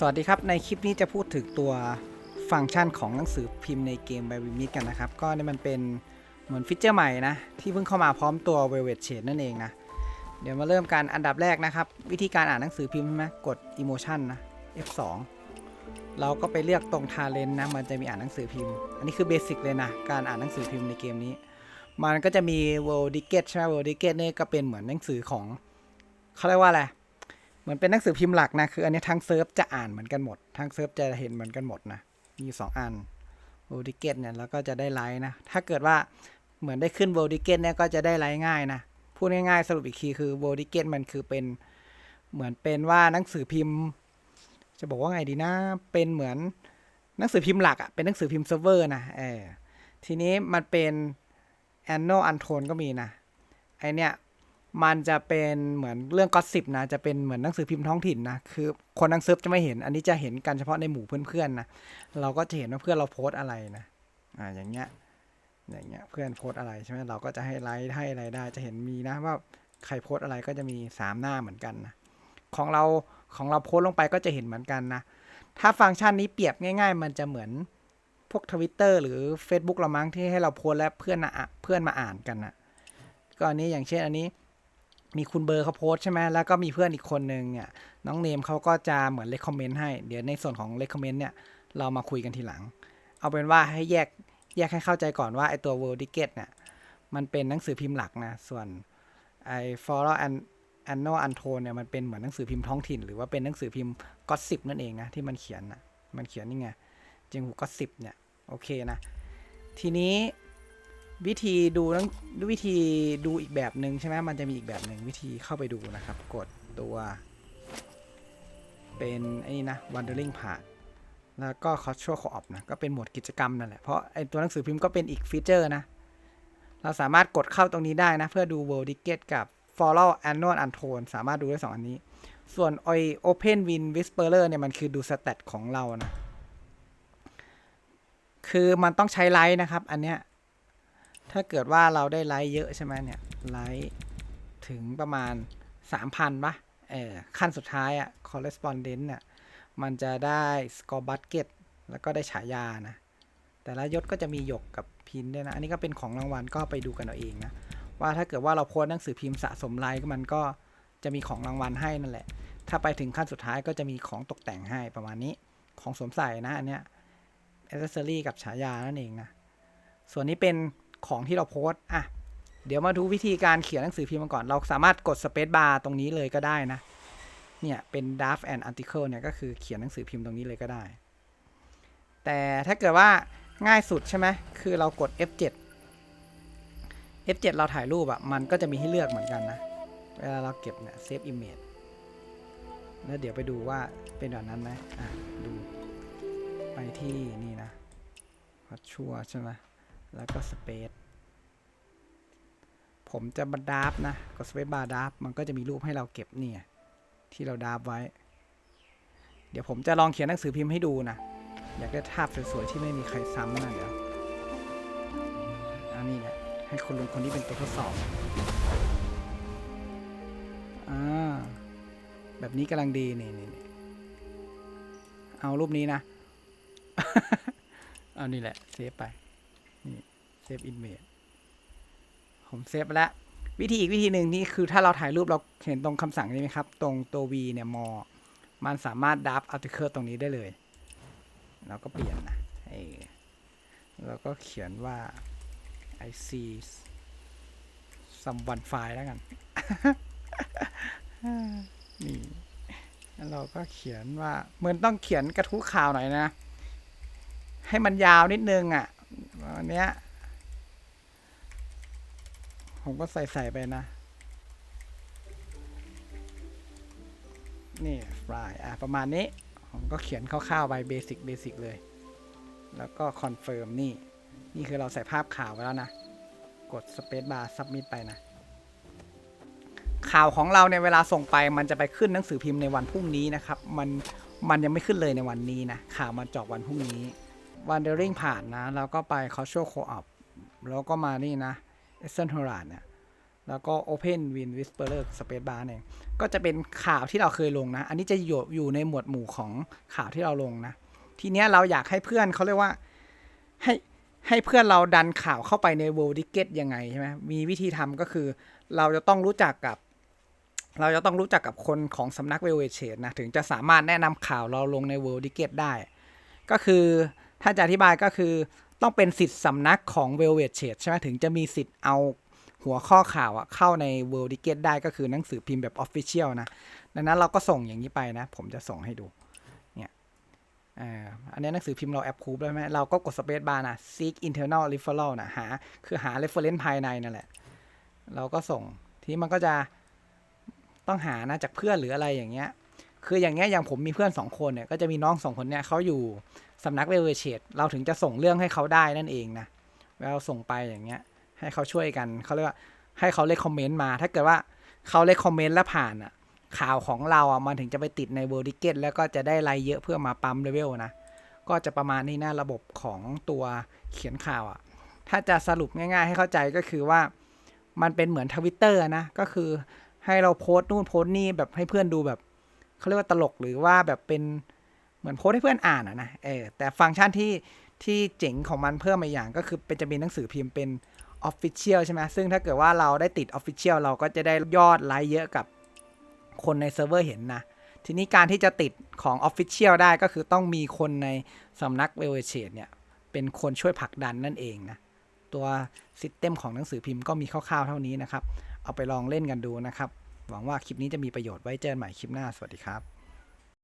สวัสดีครับ ในคลิปนี้จะพูดถึงตัวฟังก์ชันของหนังสือพิมพ์ในเกม b บ w i m i กันนะครับ ก็นี่มันเป็นเหมือนฟีเจอร์ใหม่นะ ที่เพิ่งเข้ามาพร้อมตัว Velvet Shade นั่นเองนะ เดี๋ยวมาเริ่มกันอันดับแรกนะครับ วิธีการอ่านหนังสือพิมพ์ใช่ไหมกด Emotion นะ F2 เราก็ไปเลือกตรง Talent นะ มันจะมีอ่านหนังสือพิมพ์ อันนี้คือเบสิกเลยนะ การอ่านหนังสือพิมพ์ในเกมนี้ มันก็จะมี World d i g e t ใช่ไหม World d i g e t นี่ก็เป็นเหมือนหนังสือของเขาเรียกว่าอะไร เหมือนเป็นหนังสือพิมพ์หลักนะ คืออันนี้ทั้งเซิร์ฟจะอ่านเหมือนกันหมด ทั้งเซิร์ฟจะเห็นเหมือนกันหมดนะมีสองอันโวลดิเกตเนี่ยแล้วก็จะได้ไลค์นะ ถ้าเกิดว่าเหมือนได้ขึ้นโวลดิเกตเนี่ยก็จะได้ไลค์ง่ายนะ พูดง่ายๆ สรุปอีกทีคือโวลดิเกตมันคือเป็นเหมือนเป็นว่าหนังสือพิมพ์ จะบอกว่าไงดีนะ เป็นเหมือนหนังสือพิมพ์หลักอะเป็นหนังสือพิมพ์เซิร์ฟเวอร์นะเออทีนี้มันเป็นแอนโนอันโทนก็มีนะไอเนี่ย มันจะเป็นเหมือนเรื่องก็สิบนะ จะเป็นเหมือนหนังสือพิมพ์ท้องถิ่นนะ คือคนนังเซิร์ฟจะไม่เห็น อันนี้จะเห็นกันเฉพาะในหมู่เพื่อนๆนะ เราก็จะเห็นว่าเพื่อนเราโพสอะไรนะ อ่า อย่างเงี้ย อย่างเงี้ย เพื่อนโพสอะไรใช่ไหมเราก็จะให้ไลค์ให้อะไรได้ จะเห็นมีนะว่าใครโพสอะไรก็จะมีสามหน้าเหมือนกันนะ ของเราของเราโพสลงไปก็จะเห็นเหมือนกันนะ ถ้าฟังก์ชันนี้เปรียบง่าย ๆ มันจะเหมือนพวกทวิตเตอร์หรือ Facebook เรามั้งที่ให้เราโพสแล้วเพื่อนนะเพื่อนมาอ่านกันนะก็อันนี้อย่างเช่นอันนี้ มีคุณเบอร์เขาโพสใช่ไหมแล้วก็มีเพื่อนอีกคนนึงเนี่ย น้องเนมเขาก็จะเหมือนเลคคอมเมนต์ให้ เดี๋ยวในส่วนของเลคคอมเมนต์เนี่ย เรามาคุยกันทีหลัง เอาเป็นว่าให้แยกแยกให้เข้าใจก่อนว่าไอตัว World d i g e t เนี่ย มันเป็นหนังสือพิมพ์หลักนะ ส่วนไอ f o r and Anno Untone เนี่ย มันเป็นเหมือนหนังสือพิมพ์ท้องถิ่น หรือว่าเป็นหนังสือพิมพ์ก็สิบนั่นเองนะที่มันเขียนนะมันเขียนนี่ไงจิงหูก็สิบเนี่ย โอเคนะ ทีนี้ วิธีดูต้องวิธีดูอีกแบบหนึ่งใช่ไหมมันจะมีอีกแบบหนึ่งวิธีเข้าไปดูนะครับ กดตัว เป็นไอ้นี่นะ Wandering Path แล้วก็ Cultural Co-op นะ ก็เป็นหมวดกิจกรรมนั่นแหละ เพราะไอ้ตัวหนังสือพิมพ์ก็เป็นอีกฟีเจอร์นะ เราสามารถกดเข้าตรงนี้ได้นะ เพื่อดู World d i g e t กับ Follow Annual Untone สามารถดูได้สองอันนี้ ส่วนไอ้ Open win Whisperer เนี่ยมันคือดูสเตตของเรานะ คือมันต้องใช้ไลท์นะครับ อันเนี้ย ถ้าเกิดว่าเราได้ไลค์เยอะใช่ไหมเนี่ยไลค์ถึงประมาณ 3,000ปะเออขั้นสุดท้ายอะ correspondent เนี่ยมันจะได้ score bucket แล้วก็ได้ฉายานะ แต่ละยศก็จะมีหยกกับพินด้วยนะ อันนี้ก็เป็นของรางวัลก็ไปดูกันเอาเองนะ ว่าถ้าเกิดว่าเราโพสหนังสือพิมพ์สะสมไลค์มันก็จะมีของรางวัลให้นั่นแหละ ถ้าไปถึงขั้นสุดท้ายก็จะมีของตกแต่งให้ประมาณนี้ ของสวมใส่นะอันเนี้ย accessory กับฉายานั่นเองนะ ส่วนนี้เป็น ของที่เราโพสต์อะเดี๋ยวมาดูวิธีการเขียนหนังสือพิมพ์มาก่อน เราสามารถกด space bar ตรงนี้เลยก็ได้นะ เนี่ยเป็น draft and article เนี่ยก็คือเขียนหนังสือพิมพ์ตรงนี้เลยก็ได้ แต่ถ้าเกิดว่าง่ายสุดใช่ไหมคือเรากด F7 F7 เราถ่ายรูปอะมันก็จะมีให้เลือกเหมือนกันนะ เวลาเราเก็บเนี่ย save image แล้วเดี๋ยวไปดูว่าเป็นแบบนั้นไหมอะ ดู ไปที่นี่นะพัดชัวใช่ไหม แล้วก็สเปซผมจะบัดาบนะกดสเปซบาร์ดาบมันก็จะมีรูปให้เราเก็บเนี่ย ที่เราดาบไว้ เดี๋ยวผมจะลองเขียนหนังสือพิมพ์ให้ดูนะ อยากได้ภาพสวยๆที่ไม่มีใครซ้ำนะเดี๋ยวอันนี้แหละให้คนลุงคนนี้เป็นตัวทดสอบอ่าแบบนี้กำลังดีนี่นี่เอารูปนี้นะ เอานี่แหละเซฟไป เซฟอินเมจผมเซฟไปแล้ว วิธีอีกวิธีหนึ่งนี่คือถ้าเราถ่ายรูปเราเห็นตรงคำสั่งนี้ไหมครับ ตรงตัว V เนี่ยมอมันสามารถดับอาร์ติเคิลตรงนี้ได้เลย เราก็เปลี่ยนนะเออแล้วก็เขียนว่า I see someone file แล้วกัน นี่แล้วเราก็เขียนว่าเหมือนต้องเขียนกระทู้ข่าวหน่อยนะ ให้มันยาวนิดนึงอะอันเนี้ย ผมก็ใส่ใส่ไปนะ นี่ฟลายอะ ประมาณนี้ ผมก็เขียนคร่าวๆไปเบสิกเบสิกเลย แล้วก็คอนเฟิร์มนี่ นี่คือเราใส่ภาพข่าวไว้แล้วนะ กด Space Bar Submit ไปนะข่าวของเราในยเวลาส่งไปมันจะไปขึ้นหนังสือพิมพ์ในวันพรุ่งนี้นะครับ มันมันยังไม่ขึ้นเลยในวันนี้นะ ข่าวมันจอกวันพรุ่งนี้ Wandering ผ่านนะ แล้วก็ไป Cultural Co-op แล้วก็มานี่นะ e s t e r n h o r a d เนี่ยแล้วก็ Open Win Whisperer Space Bar เองก็จะเป็นข่าวที่เราเคยลงนะ อันนี้จะอยู่อยู่ในหมวดหมู่ของข่าวที่เราลงนะ ทีเนี้ยเราอยากให้เพื่อนเขาเรียกว่าให้ให้เพื่อนเราดันข่าวเข้าไปใน World d i g e t ยังไงใช่ไหมมีวิธีทำก็คือเราจะต้องรู้จักกับเราจะต้องรู้จักกับคนของสำนักเวลเวเชดนะ ถึงจะสามารถแนะนำข่าวเราลงใน World d i g e t ได้ ก็คือ ถ้าจะอธิบายก็คือต้องเป็นสิทธิ์สำนักของ v e l v e t Shade ใช่ไหมถึงจะมีสิทธิ์เอาหัวข้อข่าวอะเข้าใน World d i g e t ได้ก็คือหนังสือพิมพ์แบบ Official นะ ดังนั้นเราก็ส่งอย่างนี้ไปนะ ผมจะส่งให้ดูเนี่ยอันนี้หนังสือพิมพ์เราแอปคูปแล้ไหมเราก็กด Space Bar นะ Seek Internal Referral นะหาคือหา reference ภายในนั่นแหละ เราก็ส่งทีนี้มันก็จะต้องหานะจากเพื่อนหรืออะไรอย่างเงี้ย คืออย่างเงี้ยอย่างผมมีเพื่อนสองคนเนี่ยก็จะมีน้องสองคนเนี่ยเขาอยู่สำนักเวลเวเชดเราถึงจะส่งเรื่องให้เขาได้นั่นเองนะเราส่งไปอย่างเงี้ย ให้เขาช่วยกันเขาเรียกว่าให้เขาเลคคอมเมนต์มา ถ้าเกิดว่าเขาเลคคอมเมนต์แล้วผ่านอะ ข่าวของเราอะมันถึงจะไปติดในเวอร์ดิเกตแล้วก็จะได้ไลค์เยอะเพื่อมาปั๊มเลเวลนะก็จะประมาณนี้นะระบบของตัวเขียนข่าวอะ ถ้าจะสรุปง่าย ๆ ให้เข้าใจก็คือว่ามันเป็นเหมือนทวิตเตอร์นะก็คือให้เราโพสต์นู่นโพสต์นี่แบบให้เพื่อนดูแบบ เขาเรียกว่าตลกหรือว่าแบบเป็นเหมือนโพสให้เพื่อนอ่านอะนะเออแต่ฟังก์ชันที่ที่เจ๋งของมันเพิ่มมาอย่างก็คือเป็นจะมีหนังสือพิมพ์เป็น Official ใช่ไหมซึ่งถ้าเกิดว่าเราได้ติด Official เราก็จะได้ยอดไลค์เยอะกับคนในเซิร์ฟเวอร์เห็นนะ ทีนี้การที่จะติดของ Official ได้ก็คือต้องมีคนในสำนักเวลเชดเนี่ย เป็นคนช่วยผลักดันนั่นเองนะ ตัวซิสเต็มของหนังสือพิมพ์ก็มีคร่าวๆเท่านี้นะครับ เอาไปลองเล่นกันดูนะครับ หวังว่าคลิปนี้จะมีประโยชน์ไว้เจอกันใหม่คลิปหน้าสวัสดีครับ